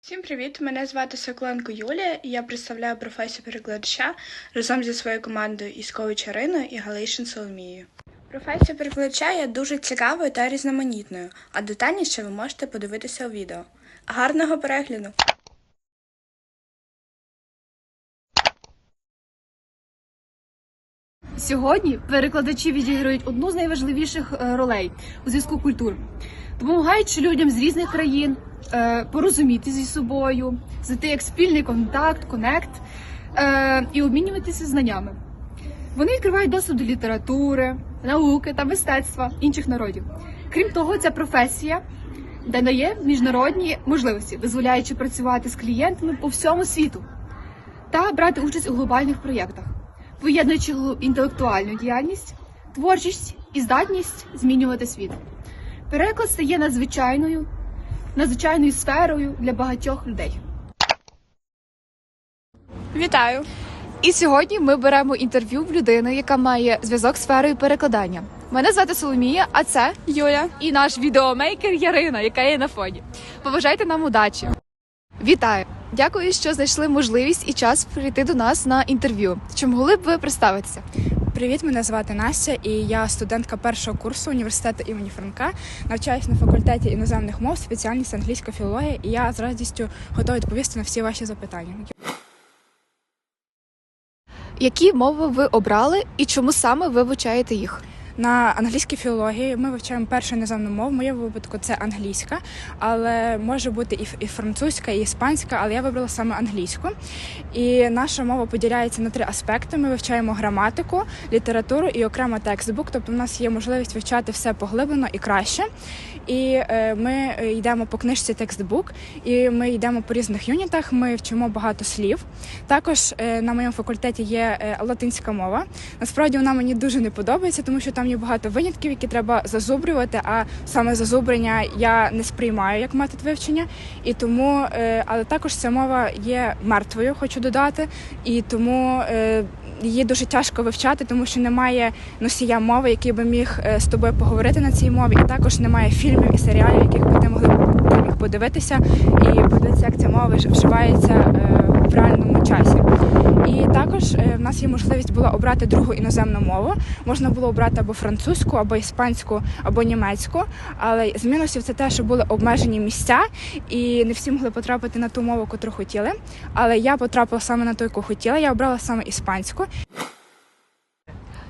Всім привіт! Мене звати Соколенко Юлія, і я представляю професію перекладача разом зі своєю командою Іскович Іриною і Галишин Соломією. Професія перекладача є дуже цікавою та різноманітною, а детальніше ви можете подивитися у відео. Гарного перегляду! Сьогодні перекладачі відіграють одну з найважливіших е, ролей у зв'язку культур, допомагаючи людям з різних країн порозуміти зі собою, знайти як спільний контакт, конект е, і обмінюватися знаннями. Вони відкривають доступ до літератури, науки та мистецтва інших народів. Крім того, ця професія дає міжнародні можливості, дозволяючи працювати з клієнтами по всьому світу та брати участь у глобальних проєктах поєднуючи інтелектуальну діяльність, творчість і здатність змінювати світ. Переклад стає надзвичайною, надзвичайною сферою для багатьох людей. Вітаю! І сьогодні ми беремо інтерв'ю в людини, яка має зв'язок з сферою перекладання. Мене звати Соломія, а це Юля! і наш відеомейкер Ярина, яка є на фоні. Побажайте нам удачі. Вітаю! Дякую, що знайшли можливість і час прийти до нас на інтерв'ю. Чи могли б ви представитися? Привіт, мене звати Настя, і я студентка першого курсу університету імені Франка. Навчаюсь на факультеті іноземних мов, спеціальність англійська філологія, і я з радістю готова відповісти на всі ваші запитання. Які мови ви обрали і чому саме ви вивчаєте їх? На англійській філології ми вивчаємо першу іноземну мову. В моєму випадку це англійська, але може бути і, французька, і іспанська, але я вибрала саме англійську. І наша мова поділяється на три аспекти: ми вивчаємо граматику, літературу і окремо текстбук. Тобто, в нас є можливість вивчати все поглиблено і краще. І е, ми е, йдемо по книжці текстбук, і ми йдемо по різних юнітах. Ми вчимо багато слів. Також е, на моєму факультеті є латинська мова. Насправді вона мені дуже не подобається, тому що там є багато винятків, які треба зазубрювати. А саме зазубрення я не сприймаю як метод вивчення. І тому, е, але також ця мова є мертвою, хочу додати, і тому. е, Її дуже тяжко вивчати, тому що немає носія мови, який би міг е, з тобою поговорити на цій мові, і також немає фільмів і серіалів, яких би ти могли подивитися і подивитися, як ця мова вживається в реальному часі. І також е, в нас є можливість була обрати другу іноземну мову. Можна було обрати або французьку, або іспанську, або німецьку. Але з мінусів це те, що були обмежені місця, і не всі могли потрапити на ту мову, котру хотіли. Але я потрапила саме на ту, яку хотіла. Я обрала саме іспанську.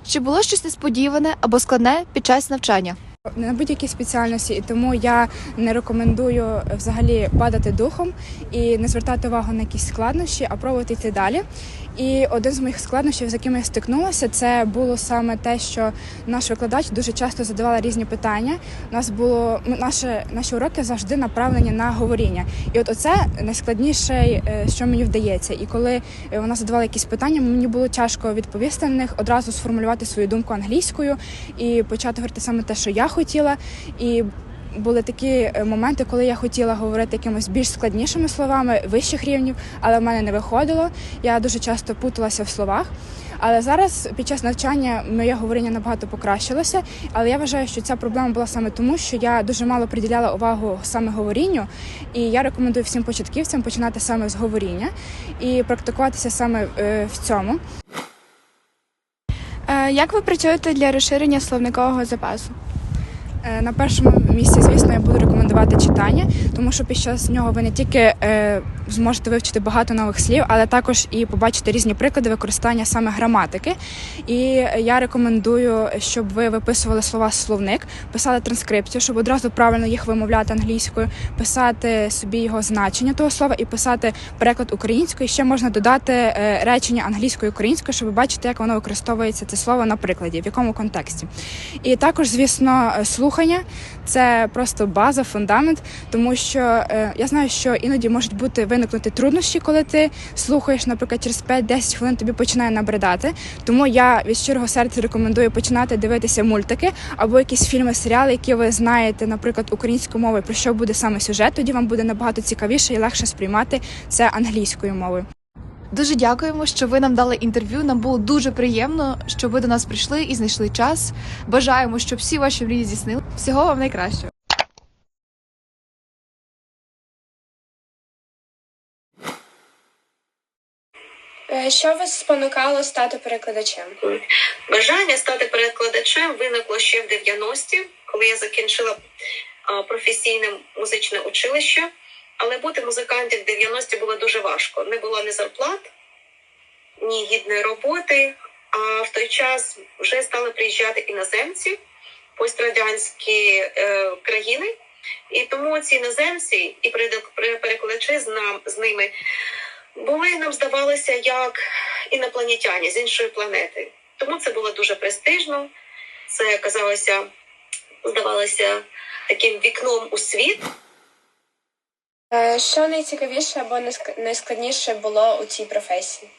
Чи було щось несподіване або складне під час навчання? Не на будь-якій спеціальності, і тому я не рекомендую взагалі падати духом і не звертати увагу на якісь складнощі, а пробувати йти далі. І один з моїх складнощів, з якими я стикнулася, це було саме те, що наш викладач дуже часто задавала різні питання. У нас було наше наші уроки завжди направлені на говоріння. І от оце найскладніше, е, що мені вдається. І коли е, вона задавала якісь питання, мені було тяжко відповісти на них, одразу сформулювати свою думку англійською і почати говорити саме те, що я хотіла. І були такі е, моменти, коли я хотіла говорити якимось більш складнішими словами вищих рівнів, але в мене не виходило. Я дуже часто путалася в словах. Але зараз під час навчання моє говоріння набагато покращилося. Але я вважаю, що ця проблема була саме тому, що я дуже мало приділяла увагу саме говорінню. І я рекомендую всім початківцям починати саме з говоріння і практикуватися саме е, в цьому. Е, Як ви працюєте для розширення словникового запасу? Е, На першому місці, звісно, я буду рекомендувати читання, тому що під час нього ви не тільки е, зможете вивчити багато нових слів, але також і побачити різні приклади використання саме граматики. І я рекомендую, щоб ви виписували слова словник, писали транскрипцію, щоб одразу правильно їх вимовляти англійською, писати собі його значення того слова і писати переклад українською. Ще можна додати е, речення англійською українською, щоб бачити, як воно використовується це слово на прикладі, в якому контексті. І також, звісно, е, слухання це просто база, фундамент, тому що е, я знаю, що іноді можуть бути виникнути труднощі, коли ти слухаєш, наприклад, через 5-10 хвилин тобі починає набридати. Тому я від щирого серця рекомендую починати дивитися мультики або якісь фільми, серіали, які ви знаєте, наприклад, українською мовою, про що буде саме сюжет. Тоді вам буде набагато цікавіше і легше сприймати це англійською мовою. Дуже дякуємо, що ви нам дали інтерв'ю. Нам було дуже приємно, що ви до нас прийшли і знайшли час. Бажаємо, щоб всі ваші мрії здійснили. Всього вам найкращого. Е, що вас спонукало стати перекладачем? Бажання стати перекладачем виникло ще в 90-ті, коли я закінчила професійне музичне училище. Але бути музикантом в 90-ті було дуже важко. Не було ні зарплат, ні гідної роботи. А в той час вже стали приїжджати іноземці, пострадянські е, країни. І тому ці іноземці і перекладачі з, нам, з ними були, нам здавалося, як інопланетяні з іншої планети. Тому це було дуже престижно. Це казалося, здавалося таким вікном у світ. Що найцікавіше або найскладніше було у цій професії?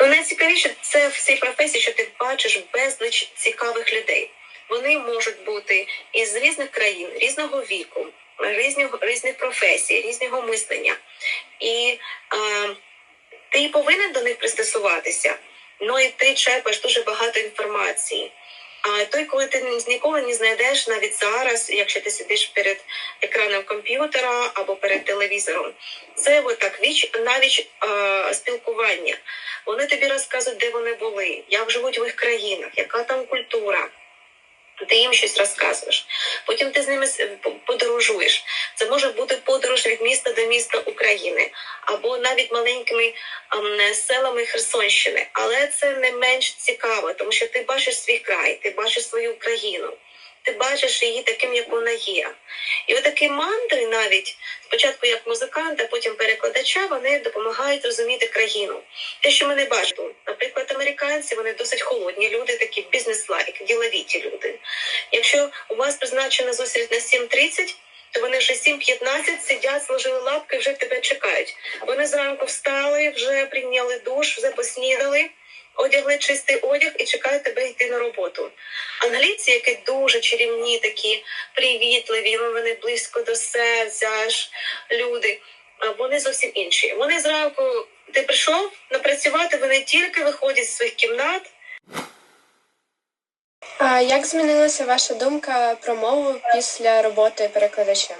Ну, найцікавіше це в цій професії, що ти бачиш безліч цікавих людей. Вони можуть бути із різних країн, різного віку, різних, різних професій, різного мислення. І е, ти повинен до них пристосуватися. Ну і ти черпаєш дуже багато інформації. А той, коли ти ні- ніколи не знайдеш навіть зараз, якщо ти сидиш перед екраном комп'ютера або перед телевізором, це отак віч навіть е, спілкування. Вони тобі розказують, де вони були, як живуть в їх країнах, яка там культура. Ти їм щось розказуєш. Потім ти з ними подорожуєш. Це може бути подорож від міста до міста України, або навіть маленькими ем, селами Херсонщини. Але це не менш цікаво, тому що ти бачиш свій край, ти бачиш свою країну, ти бачиш її таким, як вона є. І отакі мантри навіть спочатку як музиканта, потім перекладача, вони допомагають розуміти країну. Те, що ми не бачимо, наприклад, американці вони досить холодні люди, такі бізнес-лайк, діловіті люди. Якщо у вас призначена зустріч на 7.30, то вони вже 7.15 сидять, сложили лапки, вже тебе чекають. Вони зранку встали, вже прийняли душ, вже поснідали, одягли чистий одяг і чекають тебе йти на роботу. Англійці, які дуже чарівні, такі привітливі, ну, вони близько до серця, аж люди. Вони зовсім інші. Вони зранку ти прийшов напрацювати, вони тільки виходять з своїх кімнат, А як змінилася ваша думка про мову після роботи перекладачем?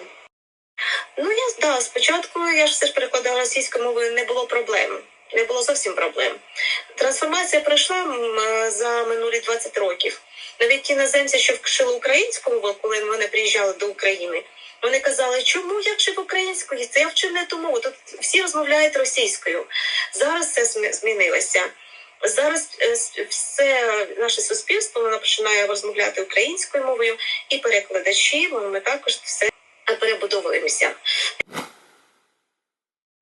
Ну, я да, спочатку я ж все ж перекладала російською мовою, не було проблем. Не було зовсім проблем. Трансформація пройшла за минулі 20 років. Навіть ті іноземці, що вчили українську мову, коли вони приїжджали до України, вони казали, чому я вчив українською? Це я вчив не ту мову. Тут всі розмовляють російською. Зараз це змінилося. Зараз е, все наше суспільство воно починає розмовляти українською мовою, і перекладачі, ну, ми також все перебудовуємося.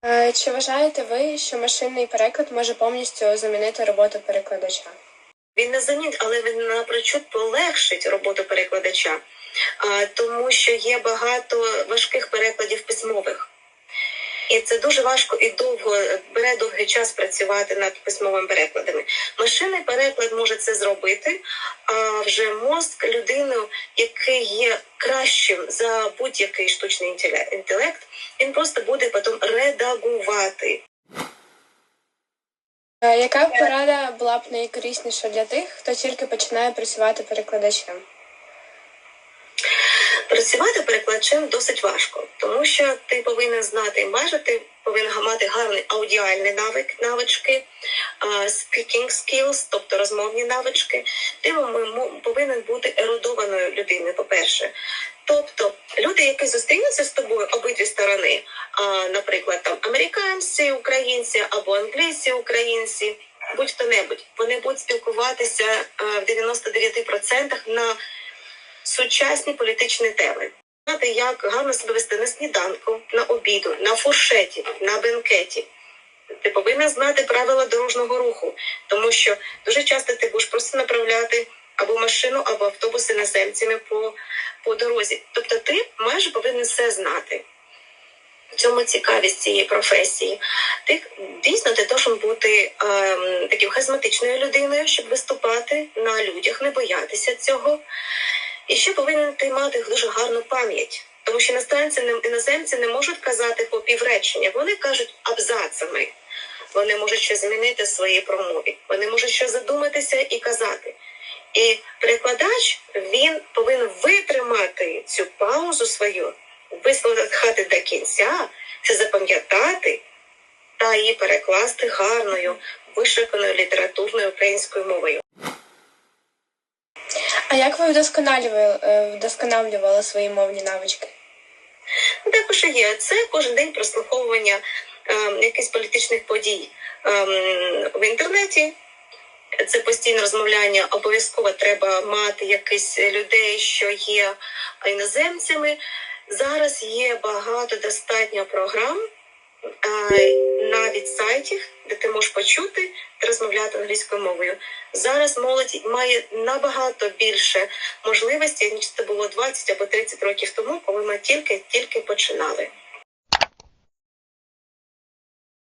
Е, Чи вважаєте ви, що машинний переклад може повністю замінити роботу перекладача? Він не замінить, але він напрочуд полегшить роботу перекладача, тому що є багато важких перекладів письмових. І це дуже важко і довго бере довгий час працювати над письмовими перекладами. Машинний переклад може це зробити, а вже мозк людини, який є кращим за будь-який штучний інтелект, він просто буде потім редагувати. Е, Яка порада була б найкорисніша для тих, хто тільки починає працювати перекладачем? Працювати перекладачем досить важко, тому що ти повинен знати майже ти повинен мати гарний аудіальний навик, навички, а, speaking skills, тобто розмовні навички. Ти повинен бути ерудованою людиною, по-перше. Тобто люди, які зустрінуться з тобою обидві сторони, а, наприклад, там американці, українці або англійці, українці, будь-хто небудь, вони будуть спілкуватися а, в 99% на сучасні політичні теми. Знати, як гарно себе вести на сніданку, на обіду, на фуршеті, на бенкеті. Ти повинен знати правила дорожнього руху, тому що дуже часто ти будеш просто направляти або машину, або автобус іноземцями по, по дорозі. Тобто ти майже повинен все знати. В цьому цікавість цієї професії. Ти дійсно ти должен бути ем, таким харизматичною людиною, щоб виступати на людях, не боятися цього. І ще повинен ти мати дуже гарну пам'ять, тому що іностранці іноземці не можуть казати по півречення. Вони кажуть абзацами. Вони можуть щось змінити в своїй промові. Вони можуть щось задуматися і казати. І перекладач він повинен витримати цю паузу свою, вислухати до кінця, це запам'ятати та її перекласти гарною, вишуканою літературною українською мовою. А як ви вдосконалювали, е, вдосконалювали свої мовні навички? Також є це кожен день прослуховування ем, якихось політичних подій ем, в інтернеті. Це постійне розмовляння. Обов'язково треба мати якихось людей, що є іноземцями. Зараз є багато достатньо програм, е, навіть сайтів, де ти можеш почути та розмовляти англійською мовою. Зараз молодь має набагато більше можливостей, ніж це було 20 або 30 років тому, коли ми тільки тільки починали.